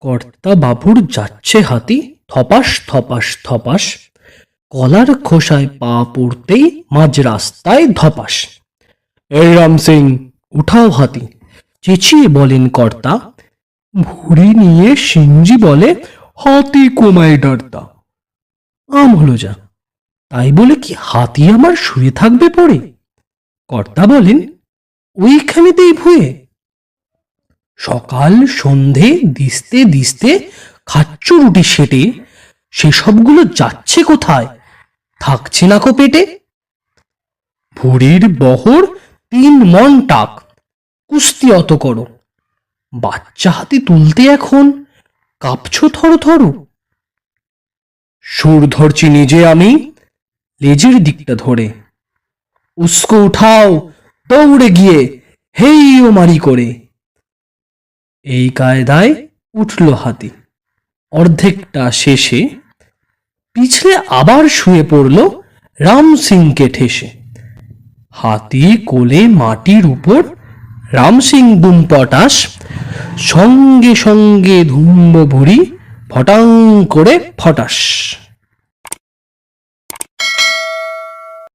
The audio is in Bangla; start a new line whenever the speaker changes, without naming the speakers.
কর্তা বাবুর যাচ্ছে হাতি, থপাস থপাস থপাস। কলার খোসায় পা পড়তেই মাঝ রাস্তায় ধপাস। এই রাম সিং, উঠাও হাতি। চেঁচিয়ে বলেন কর্তা, ভুড়ি নিয়ে সিংজি বলে, হাতি কোমায় ডারতা। আম হলো যা। তাই বলে কি হাতি আমার শুয়ে থাকবে পড়ে? কর্তা বলেন, ওইখানেতেই ভুয়ে সকাল, সন্ধে, দিস্তে দিস্তে খাচ্ছ রুটি সেটে। সেসবগুলো যাচ্ছে কোথায়? থাকছে না কো পেটে? ভুড়ির বহর তিন মন টাক। কুস্তি অত করো। বাচ্চা হাতে তুলতে এখন? কাঁপছো থরো থরো? সুর ধরছি নিজে আমি, লেজের দিকটা ধরে। উস্কো উঠাও, দৌড়ে গিয়ে, হেই ও মারি করে। এই কায়দায় উঠল হাতি। অর্ধেকটা শেষে পিছলে আবার শুয়ে পড়ল রাম সিংকে ঠেসে। হাতি কোলে মাটির উপর রাম সিং দুম পটাশ, সঙ্গে সঙ্গে ধুম্ব ভুড়ি ফটাং করে ফটাস